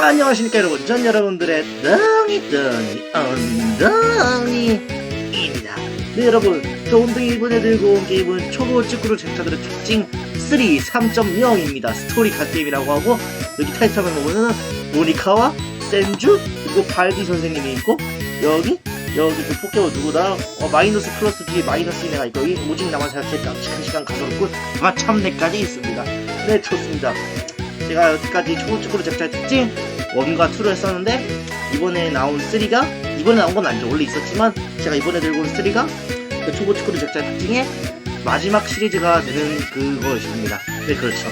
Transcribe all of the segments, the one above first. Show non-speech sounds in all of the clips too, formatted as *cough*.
안녕하십니까 여러분. 전 여러분들의 덩이 덩이 엉덩이입니다. 네 여러분. 저 엉덩이 이번에 들고 온 게임은 초보 축구로 쟁자들의 특징 3 3.0입니다. 스토리 갓게임이라고 하고 여기 타이틀만 보면은 모니카와 센주 그리고 발디 선생님이 있고 여기 여기 그 포켓몬 누구다? 어, 마이너스 플러스 뒤에 마이너스 인 애가 있고 오직 나만 생각했다. 한 시간 가서놓고 마참내까지 있습니다. 네 좋습니다 제가 여기까지 초보 축구로 쟁자의 특징 1과 2를 했었는데 이번에 나온 3가 이번에 나온 건 아니죠. 원래 있었지만 제가 이번에 들고 온 3가 그 축구를 적자의 특징의 마지막 시리즈가 되는 그것입니다. 네 그렇죠.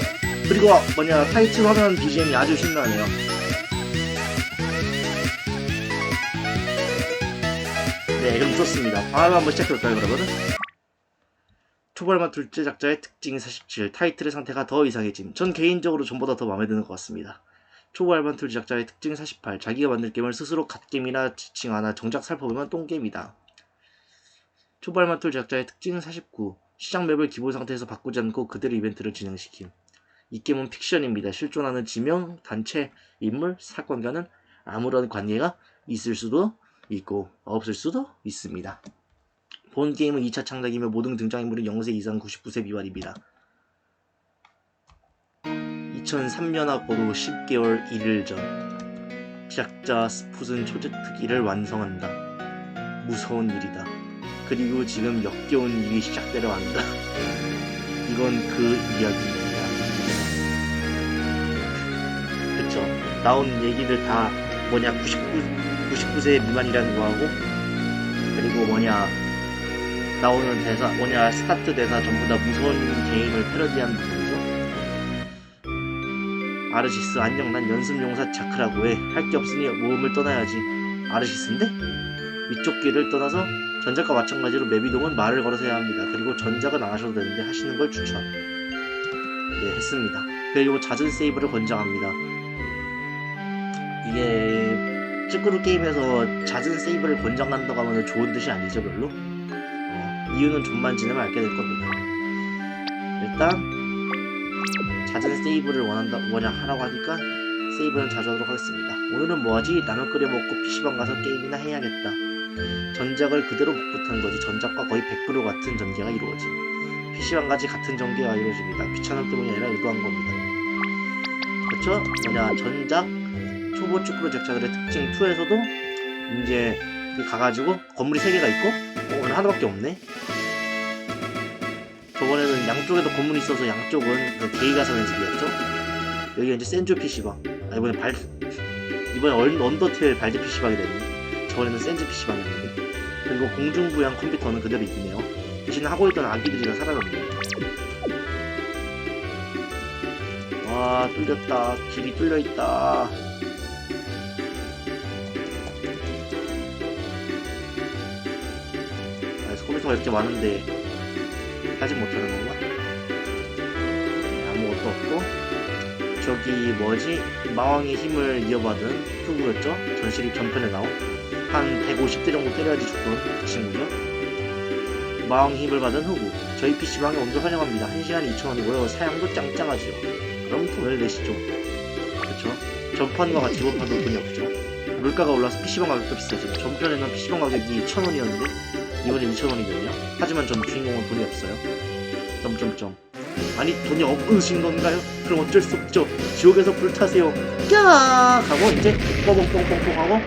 그리고 뭐냐 타이틀 화면 BGM이 아주 신나네요. 네 그럼 좋습니다. 바로 한번 시작해볼까요 여러분 초벌만 둘째 작자의 특징 47 타이틀의 상태가 더 이상해짐. 전 개인적으로 전보다 더 마음에 드는 것 같습니다. 초보알만 툴 제작자의 특징 48 자기가 만들 게임을 스스로 갓게임이나 지칭하나 정작 살펴보면 똥게임이다. 초보알만 툴 제작자의 특징 49 시장 맵을 기본 상태에서 바꾸지 않고 그대로 이벤트를 진행시킴. 이 게임은 픽션입니다. 실존하는 지명, 단체, 인물, 사건과는 아무런 관계가 있을 수도 있고 없을 수도 있습니다 본 게임은 2차 창작이며 모든 등장인물은 0세 이상 99세 미만입니다 2003년하고로 10개월 1일 전 제작자 스풋은 초제특기를 완성한다. 무서운 일이다. 그리고 지금 역겨운 일이 시작되려 한다. 이건 그 이야기입니다. 그쵸. 나온 얘기들 다 뭐냐 99, 99세 미만이라는 거하고 그리고 뭐냐 나오는 대사 뭐냐 스타트 대사 전부 다 무서운 게임을 패러디한 부분이죠. 아르시스 안녕 난 연습용사 자크라고 해. 할 게 없으니 모험을 떠나야지. 아르시스인데? 위쪽 길을 떠나서 전작과 마찬가지로 맵이동은 말을 걸어서 해야 합니다. 그리고 전작은 안 하셔도 되는데 하시는 걸 추천. 네 했습니다. 그리고 잦은 세이브를 권장합니다. 이게 찌끄루 게임에서 잦은 세이브를 권장한다고 하면 좋은 뜻이 아니죠 별로? 어, 이유는 좀만 지나면 알게 될 겁니다 일단 잦은 세이브를 원한다 뭐냐 하라고 하니까 세이브는 자주 하도록 하겠습니다. 오늘은 뭐하지? 라면 끓여 먹고 PC방 가서 게임이나 해야겠다. 전작을 그대로 복붙한 거지 전작과 거의 100% 같은 전개가 이루어짐. PC방 같이 같은 전개가 이루어집니다. 귀찮음 때문이 아니라 의도한 겁니다. 그쵸? 뭐냐 전작 초보 축구로 제작자들의 특징 2에서도 이제 가가지고 건물이 3개가 있고 하나밖에 없네. 저번에는 양쪽에도 건물이 있어서 양쪽은 그 게이가 사는 집이었죠. 여기가 이제 센조 PC방. 아, 이번에 발, 이번에 얼, 언더테일 발드 PC방이 됐네. 저번에는 센조 PC방이었는데. 그리고 공중부양 컴퓨터는 그대로 있네요. 대신 하고 있던 아기들이 다 사라졌네. 와, 뚫렸다. 길이 뚫려있다. 아, 컴퓨터가 이렇게 많은데 하지 못하는 건가? 네, 아무것도 없고. 저기 뭐지? 마왕의 힘을 이어받은 후구였죠? 전시리 전편에 나온? 한 150대 정도 때려야지 죽던 그 친구죠? 마왕의 힘을 받은 후구. 저희 PC방에 온도 환영합니다. 1시간에 2,000원이고요 사양도 짱짱하지요. 그럼 돈을 내시죠. 그쵸? 전판과 같이 이번 판도 돈이 없죠. 물가가 올라서 PC방 가격도 비싸지요 전편에는 PC방 가격이 1,000원이었는데 이번에 2,000원이거든요. 하지만 전 주인공은 돈이 없어요. 점점점. 아니 돈이 없으신 건가요? 그럼 어쩔 수 없죠. 지옥에서 불타세요. 야 하고 이제 뻥뻥뻥뻥뻥 하고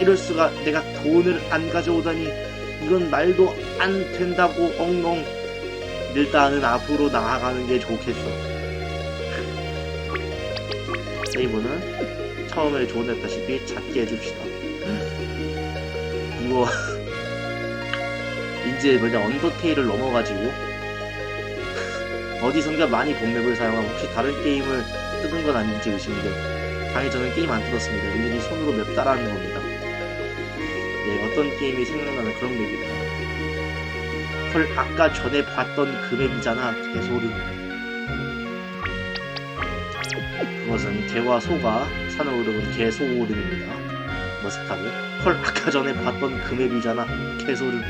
이럴 수가 내가 돈을 안 가져오다니. 이건 말도 안 된다고 엉엉. 일단은 앞으로 나아가는 게 좋겠어. 세이브는 처음에 조언했다시피 작게 해줍시다. 이거 이제 뭐냐 언더테일을 넘어가지고 어디선가 많이 본 맵을 사용하고 혹시 다른 게임을 뜯은 건 아닌지 의심돼 당연히 저는 게임 안 뜯었습니다. 일일이 손으로 맵 따라하는 겁니다. 네 어떤 게임이 생각나는 그런 맵이다. 헐 아까 전에 봤던 그 맵이잖아. 개소리. 그것은 개와 소가 산을 오르는 개소오름입니다. 머스타드 헐 아까 전에 봤던 그 맵이잖아. 개소름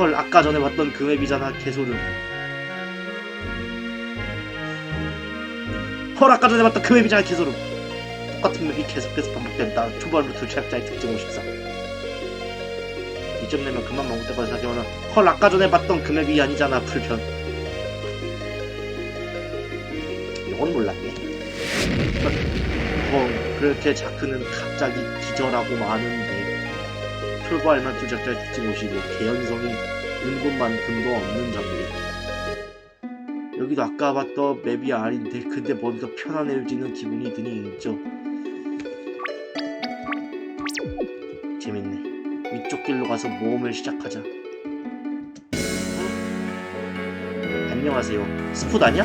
헐 아까 전에 봤던 그 맵이잖아 개소름. 헐 아까 전에 봤던 그 맵이잖아 개소름. 똑같은 맵이 계속해서 반복된다. 초반부터 제작자의 특징 54 2점 내면 그만 먹을 때까지 사기하는 헐 아까 전에 봤던 그 맵이 아니잖아 불편. 이건 몰랐네. 뭐 그렇게 자크는 갑자기 기절하고 마는데 풀발만 투작자의 특징 오시고 개연성이 은곳만큼도 없는 장르 여기도 아까 봤던 맵이 아닌데 근데 뭔가 편안해지는 기분이 드니 있죠 재밌네 위쪽 길로 가서 모험을 시작하자 어? 안녕하세요 스풋 아니야?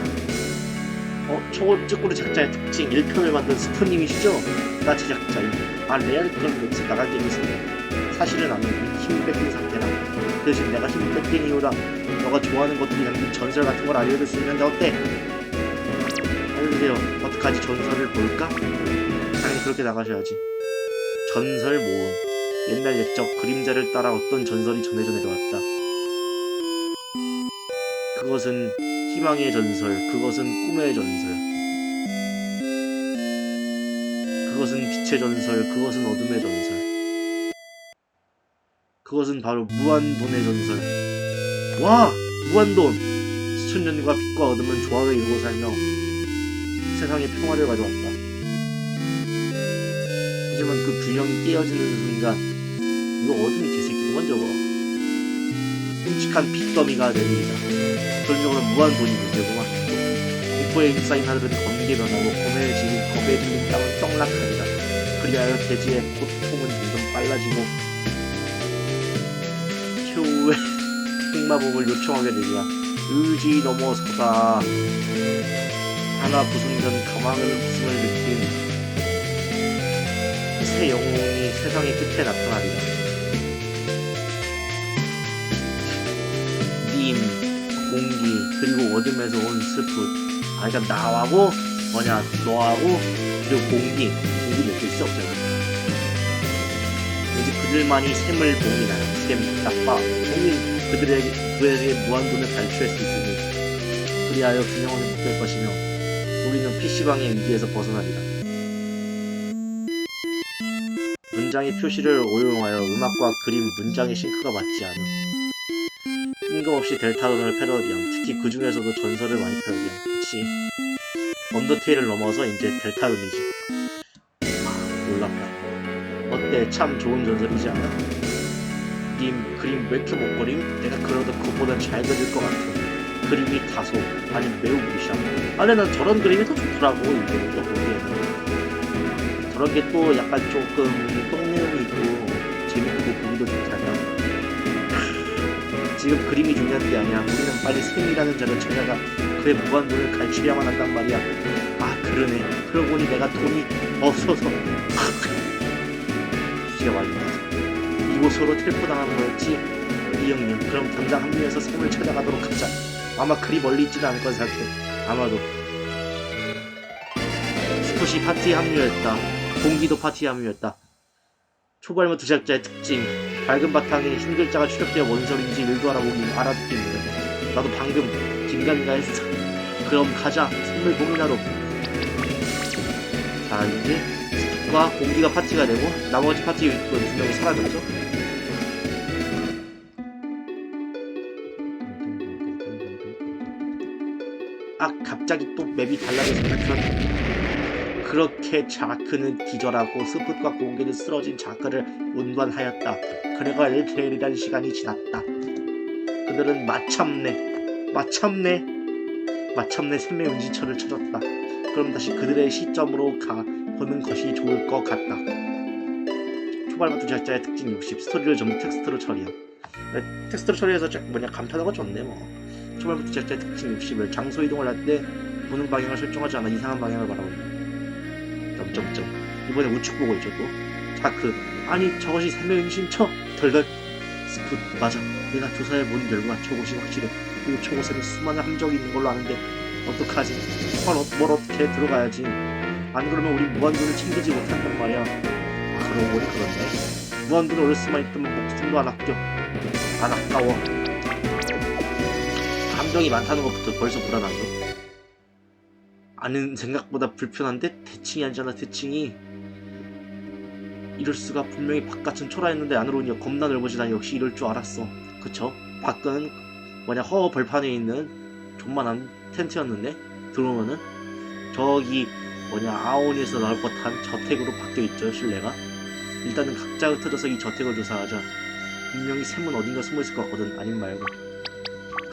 어? 초고 쭈꾸리 작자의 특징 1편을 만든 스푼님이시죠? 나 제작자임. 아 레알 그런 맵에서 나간 게 있습니다. 사실은 나는 힘 뺏긴 상태라. 대신 내가 힘 뺏긴 이유라 너가 좋아하는 것들이 남긴 전설 같은 걸 알려줄 수 있는데 어때? 알려주세요. 어떡하지 전설을 볼까? 당연히 그렇게 나가셔야지. 전설 모험. 옛날 옛적 그림자를 따라 어떤 전설이 전해져 내려왔다. 그것은 희망의 전설, 그것은 꿈의 전설. 그것은 빛의 전설, 그것은 어둠의 전설. 그것은 바로 무한돈의 전설. 와! 무한돈! 수천 년과 빛과 어둠은 조화를 이루고 살며 세상에 평화를 가져왔다. 하지만 그 균형이 깨어지는 순간, 이거 어둠이 개새끼구만 저거. 끔찍한 핏더미가 됩니다. 전적으로 무한 돈이 문제구만. 공포에 휩싸인 하늘은 검게 변하고 검에 지는 검에 지는 땅은 떡락하리라. 그리하여 대지의 고통은 점점 빨라지고 흑마법을 요청하게 되리라. 의지 넘어서다. 하나 부승전 가망을 부승을 느낀 새 영웅이 세상의 끝에 나타나리라. 님, 공기 그리고 어둠에서 온 스프 아 그러니까 나하고 뭐냐 너하고 그리고 공기 공기 느낄 수 없잖아 이제 그들만이 샘을 봉이나요 샘 나빠 봉이 그들에게 그에게 무한돈을 발출할 수 있으니 그리하여 균형을 묶을 것이며 우리는 PC방의 위기에서 벗어나리라 문장의 표시를 오용하여 음악과 그림 문장의 싱크가 맞지 않음. 뜬금없이 델타론을 패러디함. 특히 그 중에서도 전설을 많이 패러디함. 그치? 언더테일을 넘어서 이제 델타론이지. 놀랍다. 어때? 참 좋은 전설이지 않아? 님 그림 왜 이렇게 못 그림? 내가 그려도 그보단 잘 그릴 것 같아 그림이 다소 아니 매우 무시함 아 근데 난 저런 그림이 더 좋더라고 또 보기에는 저런 게 또 약간 조금 똥내음이 있고 재밌고 보기도 좋다면 지금 그림이 중요한 게 아니야. 우리는 빨리 샘이라는 자를 찾아가 그의 무한돈을 갈취해야만 한단 말이야. 아 그러네. 그러고 보니 내가 돈이 없어서 이게 말이 야. 이곳으로 텔포당한 거였지. 이 형님. 그럼 당장 합류해서 샘을 찾아가도록 하자. 아마 그리 멀리 있지는 않을 건 생각해. 아마도. 스포시 파티에 합류했다. 공기도 파티에 합류했다. 초발모 두 작자의 특징. 밝은 바탕에 흰 글자가 추적되어 뭔 소린지 일도 알아보기 알아듣기 힘들다. 나도 방금 긴가민가 했어. 그럼 가자. 선물 고민하러. 자 이제 스틱과 공기가 파티가 되고 나머지 파티 유닛도 두 명이 사라졌죠. 아 갑자기 또 맵이 달라져서 불편. 그렇게 자크는 기절하고 스풋과 공기는 쓰러진 자크를 운반하였다. 그래가 일케일이란 시간이 지났다. 그들은 마참내, 마참내, 마참내 샘의 은지처를 찾았다. 그럼 다시 그들의 시점으로 가 보는 것이 좋을 것 같다. 초발부터 제작자의 특징 60, 스토리를 전부 텍스트로 처리함. 네, 텍스트로 처리해서 자- 뭐냐 간편하고 좋네 뭐. 초발부터 제작자의 특징 60을 장소 이동을 할 때 보는 방향을 설정하지 않아 이상한 방향을 바라본다. 점점점. 이번에 우측 보고 있죠 또. 자크. 아니 저것이 은신처. 덜덜. 스풋 맞아. 내가 조사해 본 결과 저곳이 확실해. 그리고 저곳에는 수많은 함정이 있는 걸로 아는데 어떡하지? 뭘, 어- 뭘 어떻게 들어가야지? 안 그러면 우리 무한돈을 챙기지 못한단 말이야. 아, 그러고 보니 그렇네. 무한돈을 얻을 수만 있다면 목숨도 안 아껴. 안 아까워. 함정이 많다는 것부터 벌써 불안하죠. 아는 생각보다 불편한데 대칭이 아니잖아. 대칭이 이럴 수가 분명히 바깥은 초라했는데 안으로는 겁나 넓어지다니 역시 이럴 줄 알았어. 그쵸? 밖은 뭐냐 허 벌판에 있는 존만한 텐트였는데 들어오면은 저기 뭐냐 아오니에서 나올 법한 저택으로 바뀌어 있죠 실내가. 일단은 각자 흩어져서 이 저택을 조사하자. 분명히 샘은 어딘가 숨어 있을 것 같거든 아님 말고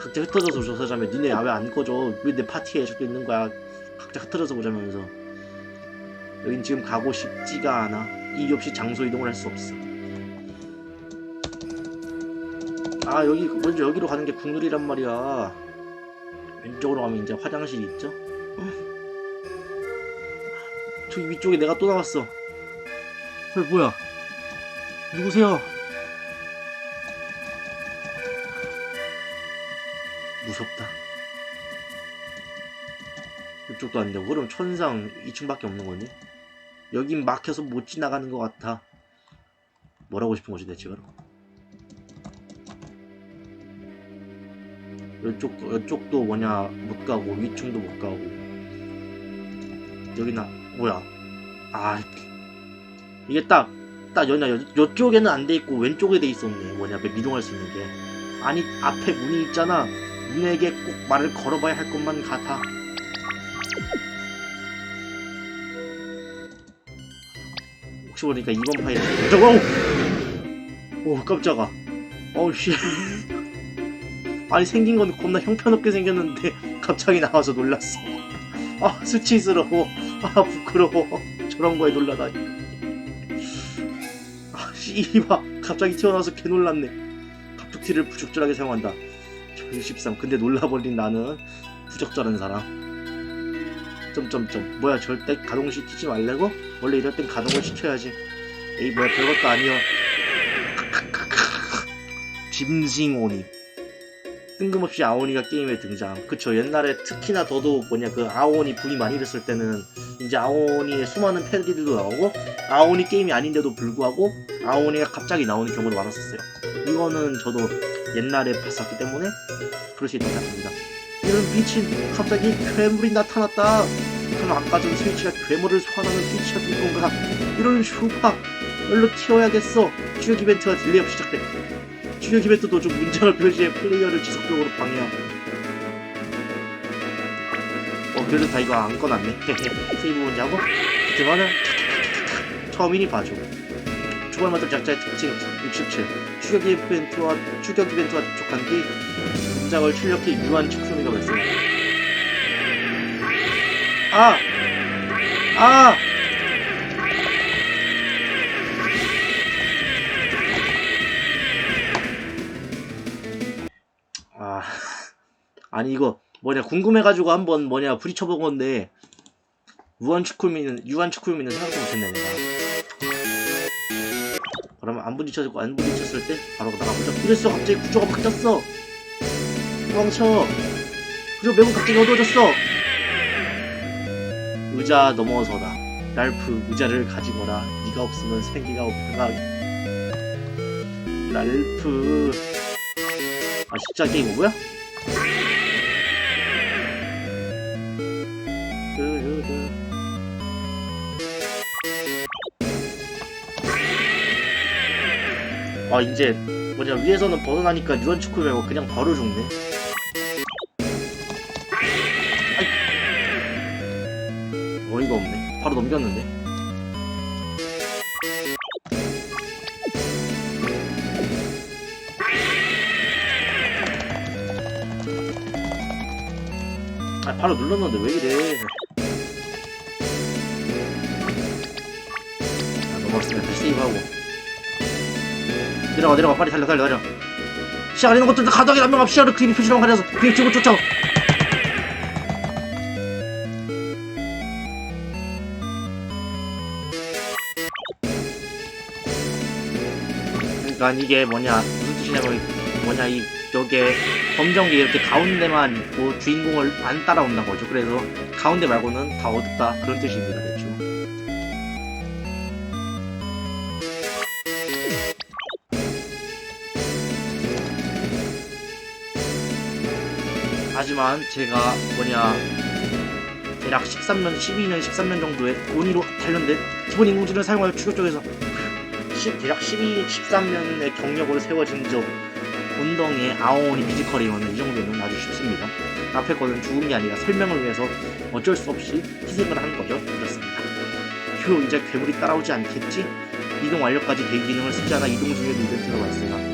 각자 흩어져서 조사하자면 니네 야외 안 꺼져. 왜 내 파티에 저기 있는 거야? 각자 흩어져서 보자면서. 여긴 지금 가고 싶지가 않아. 이유 없이 장소 이동을 할 수 없어. 아 여기 먼저 여기로 가는 게 국룰이란 말이야. 왼쪽으로 가면 이제 화장실이 있죠? 저기 위쪽에 내가 또 나왔어. 헐 뭐야? 누구세요 무섭다. 이쪽도 안 되고. 그럼 천상 2층밖에 없는 거니? 여긴 막혀서 못 지나가는 것 같아. 뭐라고 싶은 거지 대체 그럼? 이쪽, 이쪽도 뭐냐 못 가고 위층도 못 가고. 여기 나 뭐야? 아 이게 딱 딱 여기나 여, 이쪽에는 안 돼 있고 왼쪽에 돼 있었네. 뭐냐 미동할 수 있는 게. 아니 앞에 문이 있잖아 문에게 꼭 말을 걸어봐야 할 것만 같아. 혹시 모르니까 이번 파일에 저거 오! 깜짝아. 어우 씨. 아니 생긴 건 겁나 형편없게 생겼는데 갑자기 나와서 놀랐어. 아 수치스러워. 아 부끄러워. 저런 거에 놀라다니. 아 씨발 갑자기 튀어나와서 개 놀랐네. 갑툭튀를 부적절하게 사용한다 저13 근데 놀라버린 나는 부적절한 사람. 점점점. 뭐야 절대 가동시키지 말라고? 원래 이럴 땐 가동을 시켜야지. 에이 뭐야 별것도 아니여 *laughs* 짐승오니. 뜬금없이 아오니가 게임에 등장. 그쵸 옛날에 특히나 더더욱 뭐냐 그 아오니 붐이 많이 됐을 때는 이제 아오니의 수많은 패러디들도 나오고 아오니 게임이 아닌데도 불구하고 아오니가 갑자기 나오는 경우도 많았었어요. 이거는 저도 옛날에 봤었기 때문에 그럴 수 있다고 생각합니다. 이런 미친 갑자기 괴물이 나타났다. 그럼 아까 전 스위치가 괴물을 소환하는 스위치가 된 건가? 이런 슈파 얼른 튀어야겠어. 주요 이벤트가 딜레이업 시작돼. 주요 이벤트 도중 문장을 표시해 플레이어를 지속적으로 방해함 어 그래도 다 이거 안 꺼놨네. *laughs* 세이브 문제하고? 그때만은 처음이니 봐줘 초반마다 작자의 특징 67 추격 이벤트와 추격 이벤트와 접촉한 뒤 문장을 출력해 유한 축소미가 발생한다 아! 아! 아, 아니 이거 뭐냐 궁금해가지고 한번 뭐냐 부딪혀본 건데 유한 축구미는 유한 축구미는 생각도 못했네 내가. 그러면 안 부딪혔고 안 부딪혔을 때 바로 나가보자. 이랬어 갑자기 구조가 바뀌었어. 도망쳐. 그리고 매번 갑자기 어두워졌어. 의자 넘어서다. 랄프 의자를 가지거라. 네가 없으면 생기가 없구나. 랄프. 아 진짜 게임 오고야? 아 이제 뭐냐 위에서는 벗어나니까 유언 축구 말고 그냥 바로 죽네. 어이가 없네. 바로 넘겼는데. 아 바로 눌렀는데 왜 이래? 아 넘어갔으면 다시 세이브하고. 내려가 내려가. 빨리 달려 달려 달려. 시야 가리는 것들도 가덕에 남명 앞 시야를 그림이 표시랑 가려서 그림 찍고 쫓아오. 그러니까 이게 뭐냐. 무슨 뜻이냐면 뭐냐 이 여기에 검정기 이렇게 가운데만 있고 주인공을 안 따라온다는 거죠. 그래서 가운데 말고는 다 어둡다. 그런 뜻입니다 대충 하지만 제가 뭐냐 대략 13년, 12년, 13년 정도의 권위로 단련된 기본 인공지능을 사용하여 추격 쪽에서 시- 대략 12, 13년의 경력으로 세워진 저 본덩이의 아오니 피지컬이면 이 정도는 아주 쉽습니다. 앞에 거는 죽은 게 아니라 설명을 위해서 어쩔 수 없이 희생을 한 거죠. 그렇습니다. 휴, 이제 괴물이 따라오지 않겠지? 이동 완료까지 대기 기능을 쓰지 않아 이동 중에도 이벤트가 발생함.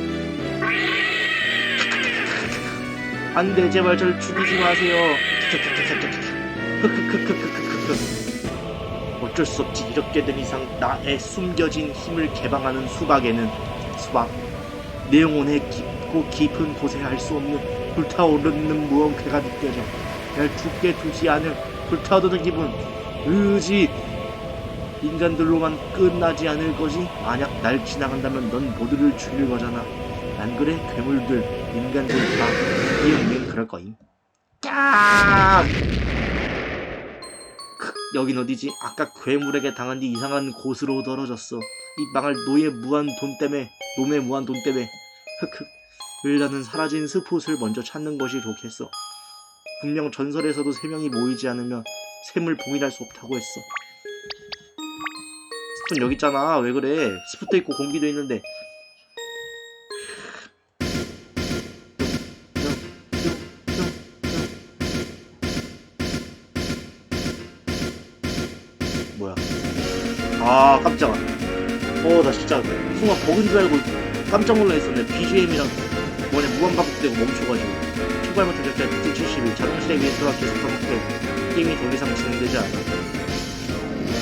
안돼 제발 절 죽이지 마세요. *laughs* 어쩔 수 없지. 이렇게 된 이상 나의 숨겨진 힘을 개방하는 수박에는 수박 내 영혼의 깊고 깊은 곳에 알 수 없는 불타오르는 무언가가 느껴져 날 죽게 두지 않을 불타오르는 기분. 의지. 인간들로만 끝나지 않을 것이 만약 날 지나간다면 넌 모두를 죽일 거잖아. 안 그래 괴물들 인간들 다이 형님 그럴 거임. 깍! 크, 여긴 어디지? 아까 괴물에게 당한 뒤 이상한 곳으로 떨어졌어. 이 망할 노예 무한 돈 때문에 놈의 무한 돈 때문에. 흑흑. 일단은 사라진 스폿을 먼저 찾는 것이 좋겠어. 분명 전설에서도 세 명이 모이지 않으면 샘을 봉인할 수 없다고 했어. 스푼 여기 있잖아. 왜 그래? 스프도 있고 공기도 있는데 아 깜짝아 어나 진짜 순간 버그인 줄 알고 깜짝 놀라 있었네 BGM이랑 뭐냐 무한 반복되고 멈춰가지고 적자 특징 71 자동실에 의해 들어가 계속 반복되고 게임이 더 이상 진행되지 않아.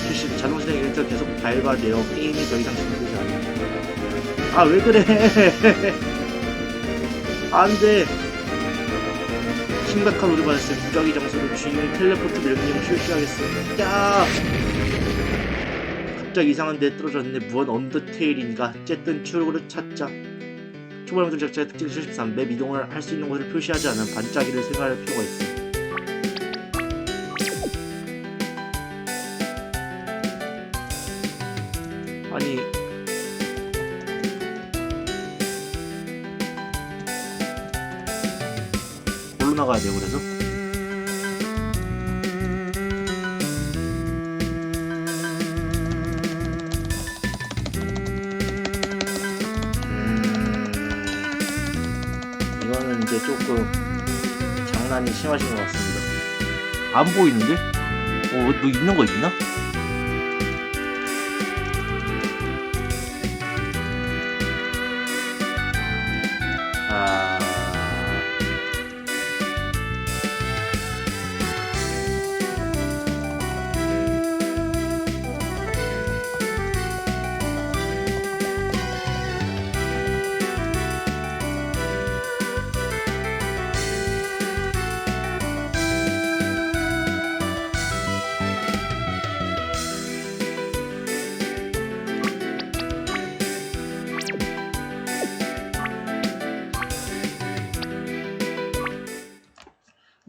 70 자동실에 의해 계속 밟아내어 게임이 더 이상 진행되지 않아. 아 왜 그래? 안돼. 심각한 오류 발생 무작위 장소로 주인공이 텔레포트 명령을 실시하겠어. 야 갑자기 이상한 데 떨어졌네 무언 언더테일인가? 어쨌든 출구를 찾자. 초반부터 적자의 특징 73맵 이동을 할 수 있는 곳을 표시하지 않은 반짝이를 생각할 필요가 아니 안 보이는데? 어, 너 있는 거 있나?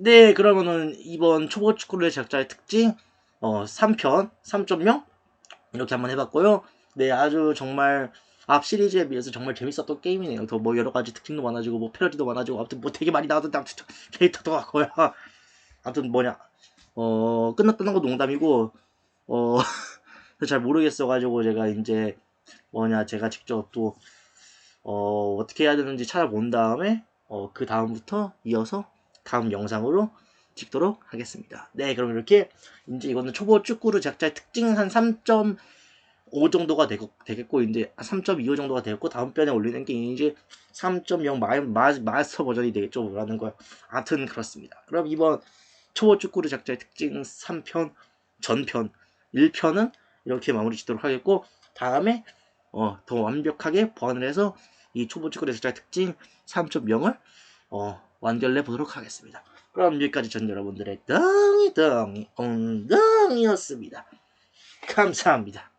네, 그러면은 이번 초보 축구의 작자의 특징 어 3편 3.0 이렇게 한번 해봤고요. 네, 아주 정말 앞 시리즈에 비해서 정말 재밌었던 게임이네요. 더 뭐 여러 가지 특징도 많아지고 뭐 패러디도 많아지고 아무튼 뭐 되게 많이 나왔던데 아무튼 캐릭터도 같고요. *laughs* 아무튼 뭐냐 어 끝났다는 건 농담이고 어 *laughs* 잘 모르겠어가지고 제가 이제 뭐냐 제가 직접 또 어, 어떻게 해야 되는지 찾아본 다음에 어, 그 다음부터 이어서 다음 영상으로 찍도록 하겠습니다. 네, 그럼 이렇게 이제 이거는 초보 축구를 작자의 특징 한 3.5 정도가 되고, 되겠고 이제 3.25 정도가 되겠고 다음 편에 올리는 게 이제 3.0 마, 마, 마스터 버전이 되겠죠 라는 거야. 아무튼 그렇습니다. 그럼 이번 초보 축구를 작자의 특징 3편 전편 1편은 이렇게 마무리 짓도록 하겠고 다음에 어, 더 완벽하게 보완을 해서 이 초보 축구의 작자의 특징 3.0을 어, 완결내 보도록 하겠습니다. 그럼 여기까지 전 여러분들의 덩이 덩이 엉덩이였습니다. 감사합니다.